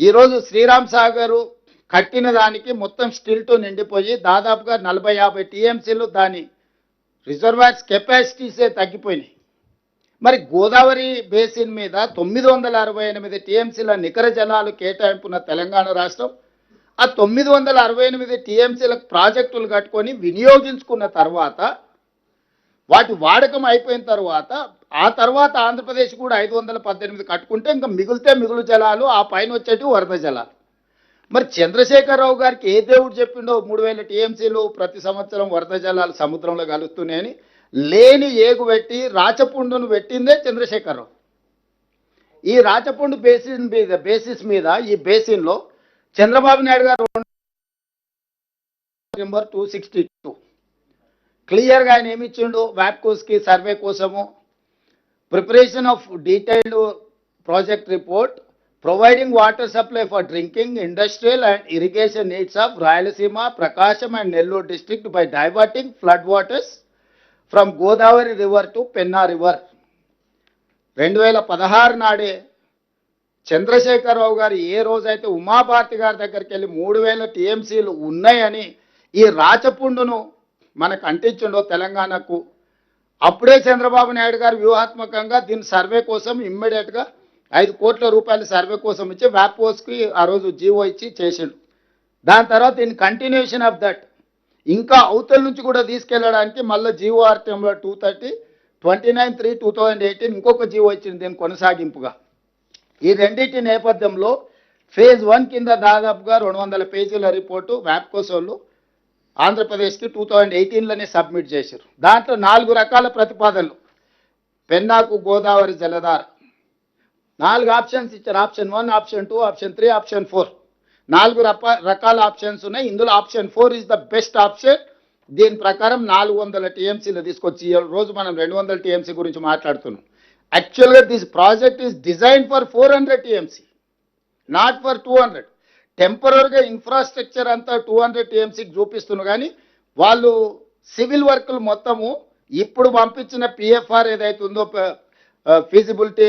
ఈరోజు శ్రీరామ్ సాగర్ కట్టిన దానికి మొత్తం స్టిల్తో నిండిపోయి దాదాపుగా నలభై యాభై టీఎంసీలు దాని రిజర్వాయర్స్ కెపాసిటీసే తగ్గిపోయినాయి. మరి గోదావరి బేసిన్ మీద తొమ్మిది వందల అరవై ఎనిమిది టీఎంసీల నికర జలాలు కేటాయింపున్న తెలంగాణ రాష్ట్రం ఆ తొమ్మిది వందల అరవై ఎనిమిది టీఎంసీల ప్రాజెక్టులు కట్టుకొని వినియోగించుకున్న తర్వాత వాటి వాడకం అయిపోయిన తర్వాత ఆ తర్వాత ఆంధ్రప్రదేశ్ కూడా ఐదు వందల పద్దెనిమిది కట్టుకుంటే ఇంకా మిగిలితే మిగులు జలాలు ఆ పైన వచ్చేటి వరద జలాలు. మరి చంద్రశేఖరరావు గారికి ఏ దేవుడు చెప్పిండో మూడు వేల టీఎంసీలు ప్రతి సంవత్సరం వరద జలాలు సముద్రంలో కలుస్తున్నాయని లేని ఏగు పెట్టి రాచపుండును పెట్టిందే చంద్రశేఖరరావు. ఈ రాచపుండు బేసిన్ మీద బేసిస్ మీద ఈ బేసిన్లో చంద్రబాబు నాయుడు గారు నెంబర్ టూ సిక్స్టీ టూ. క్లియర్గా ఆయన ఏమి ఇచ్చిండు? వ్యాప్కోస్కి సర్వే కోసము preparation of detailed project report providing water supply for drinking industrial and irrigation needs of Rayalaseema Prakasam and Nellore district by diverting flood waters from Godavari river to Penna river. రెండు వేల పదహారు నాడే చంద్రశేఖరరావు గారు ఏ రోజైతే ఉమాభారతి గారి దగ్గరికి వెళ్ళి మూడు వేల టీఎంసీలు ఉన్నాయని ఈ రాచపుండును మనకు అంటించిండో తెలంగాణకు అప్పుడే చంద్రబాబు నాయుడు గారు వ్యూహాత్మకంగా దీని సర్వే కోసం ఇమ్మీడియట్గా ఐదు కోట్ల రూపాయల సర్వే కోసం ఇచ్చి వ్యాపోస్కి ఆ రోజు జీవో ఇచ్చి చేసిండు. దాని తర్వాత ఇన్ కంటిన్యూషన్ ఆఫ్ దట్ ఇంకా అవతల నుంచి కూడా తీసుకెళ్ళడానికి మళ్ళీ GO ఆర్టీఎంలో two thirty twenty nine three two thousand eighteen ఇంకొక జీవో ఇచ్చింది దీని కొనసాగింపుగా. ఈ రెండింటి నేపథ్యంలో ఫేజ్ వన్ కింద దాదాపుగా రెండు వందల పేజీల రిపోర్టు వ్యాప్కోస్ వాళ్ళు ఆంధ్రప్రదేశ్కి టూ థౌజండ్ ఎయిటీన్లోనే సబ్మిట్ చేశారు. దాంట్లో నాలుగు రకాల ప్రతిపాదనలు. పెన్నాకు గోదావరి జలధార. నాలుగు ఆప్షన్స్ ఇచ్చారు. Option one option two option three option four. నాలుగు రకాల ఆప్షన్స్ ఉన్నాయి. ఇందులో option four is the best option. దీని ప్రకారం నాలుగు వందల టీఎంసీలు తీసుకొచ్చి రోజు మనం రెండు వందల టీఎంసీ గురించి మాట్లాడుతున్నాం. యాక్చువల్గా this project is design for four hundred TMC not for two hundred. టెంపరీగా ఇన్ఫ్రాస్ట్రక్చర్ అంతా టూ హండ్రెడ్ టీఎంసీకి చూపిస్తున్నారు. కానీ వాళ్ళు సివిల్ వర్క్లు మొత్తము ఇప్పుడు పంపించిన పిఎఫ్ఆర్ ఏదైతే ఉందో ఫీజిబిలిటీ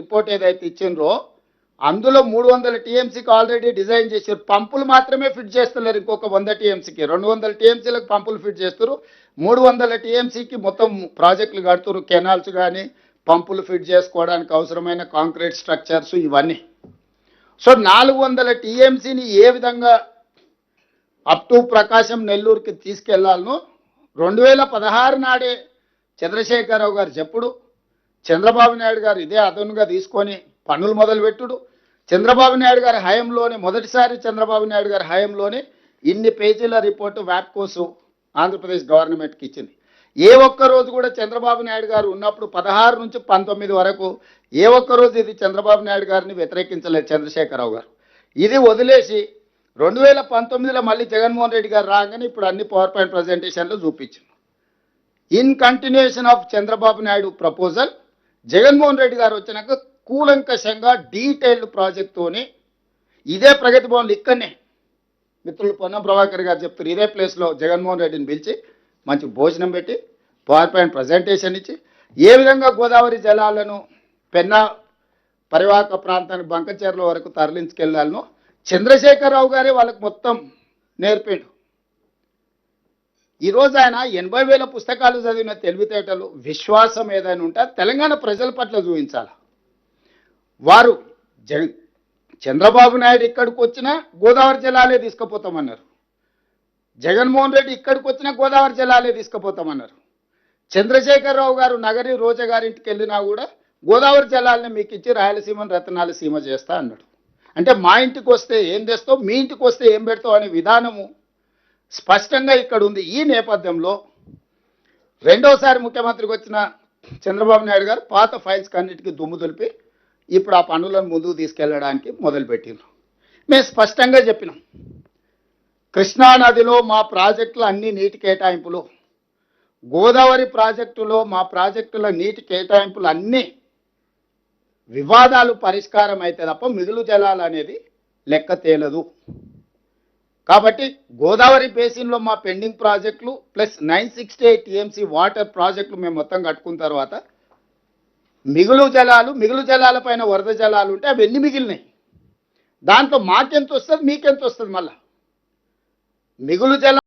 రిపోర్ట్ ఏదైతే ఇచ్చిండ్రో అందులో మూడు వందల టీఎంసీకి ఆల్రెడీ డిజైన్ చేశారు. పంపులు మాత్రమే ఫిట్ చేస్తున్నారు ఇంకొక వంద టీఎంసీకి. రెండు వందల టీఎంసీలకు పంపులు ఫిట్ చేస్తారు మూడు వందల టీఎంసీకి మొత్తం ప్రాజెక్టులు కడుతున్నారు. కెనాల్స్ కానీ పంపులు ఫిట్ చేసుకోవడానికి అవసరమైన కాంక్రీట్ స్ట్రక్చర్స్ ఇవన్నీ. సో నాలుగు వందల టీఎంసీని ఏ విధంగా అప్ టు ప్రకాశం నెల్లూరుకి తీసుకెళ్ళాలను రెండు వేల పదహారు నాడే చంద్రశేఖరరావు గారు చెప్పుడు చంద్రబాబు నాయుడు గారు ఇదే అదనుగా తీసుకొని పనులు మొదలుపెట్టుడు. చంద్రబాబు నాయుడు గారి హయంలోనే మొదటిసారి చంద్రబాబు నాయుడు గారి హయంలోనే ఇన్ని పేజీల రిపోర్టు వ్యాప్కోసు ఆంధ్రప్రదేశ్ గవర్నమెంట్కి ఇచ్చింది. ఏ ఒక్క రోజు కూడా చంద్రబాబు నాయుడు గారు ఉన్నప్పుడు పదహారు నుంచి పంతొమ్మిది వరకు ఏ ఒక్క రోజు ఇది చంద్రబాబు నాయుడు గారిని వ్యతిరేకించలేదు చంద్రశేఖరరావు గారు. ఇది వదిలేసి రెండు వేల పంతొమ్మిదిలో మళ్ళీ జగన్మోహన్ రెడ్డి గారు రాగానే ఇప్పుడు అన్ని పవర్ పాయింట్ ప్రజెంటేషన్లు చూపించింది. In continuation of Chandrababu Naidu proposal Jaganmohan Reddy garu వచ్చినాక కూలంకషంగా డీటెయిల్డ్ ప్రాజెక్ట్తోని ఇదే ప్రగతి భవన్లు ఇక్కడనే. మిత్రులు పొన్నం ప్రభాకర్ గారు చెప్తారు ఇదే ప్లేస్లో జగన్మోహన్ రెడ్డిని పిలిచి మంచి భోజనం పెట్టి పవర్ పాయింట్ ప్రజెంటేషన్ ఇచ్చి ఏ విధంగా గోదావరి జలాలను పెన్నా పరివాహక ప్రాంతానికి బంకచెర్ల వరకు తరలించుకెళ్ళాలను చంద్రశేఖరరావు గారే వాళ్ళకి మొత్తం నేర్పిండు. ఈరోజు ఆయన ఎనభై వేల పుస్తకాలు చదివిన తెలివితేటలు విశ్వాసం ఏదైనా ఉంటే తెలంగాణ ప్రజల పట్ల చూపించాలి? వారు జగ చంద్రబాబు నాయుడు ఇక్కడికి వచ్చినా గోదావరి జలాలే తీసుకుపోతామన్నారు. జగన్మోహన్ రెడ్డి ఇక్కడికి వచ్చినా గోదావరి జిల్లాలే తీసుకుపోతామన్నారు. చంద్రశేఖరరావు గారు నగరి రోజా గారింటికి వెళ్ళినా కూడా గోదావరి జలాలని మీకు ఇచ్చి రాయలసీమను రతనాల సీమ చేస్తా అన్నాడు. అంటే మా ఇంటికి వస్తే ఏం తెస్తావు మీ ఇంటికి వస్తే ఏం పెడతావు అనే విధానము స్పష్టంగా ఇక్కడ ఉంది. ఈ నేపథ్యంలో రెండోసారి ముఖ్యమంత్రికి వచ్చిన చంద్రబాబు నాయుడు గారు పాత ఫైల్స్ అన్నిటికీ దుమ్ము దులిపి ఇప్పుడు ఆ పనులను ముందుకు తీసుకెళ్ళడానికి మొదలుపెట్టిండ్రు. మేము స్పష్టంగా చెప్పినాం. కృష్ణా నదిలో మా ప్రాజెక్టుల అన్ని నీటి కేటాయింపులు గోదావరి ప్రాజెక్టులో మా ప్రాజెక్టుల నీటి కేటాయింపులు అన్నీ వివాదాలు పరిష్కారం అయితే తప్ప మిగులు జలాలు అనేది లెక్క తేలదు. కాబట్టి గోదావరి బేసిన్లో మా పెండింగ్ ప్రాజెక్టులు plus nine sixty eight TMC water ప్రాజెక్టులు మేము మొత్తం కట్టుకున్న తర్వాత మిగులు జలాలు మిగులు జలాల పైన వరద జలాలు ఉంటే అవి ఎన్ని మిగిలినాయి? దాంతో మాకెంత వస్తుంది మీకెంత వస్తుంది మళ్ళీ? మిగులు జలం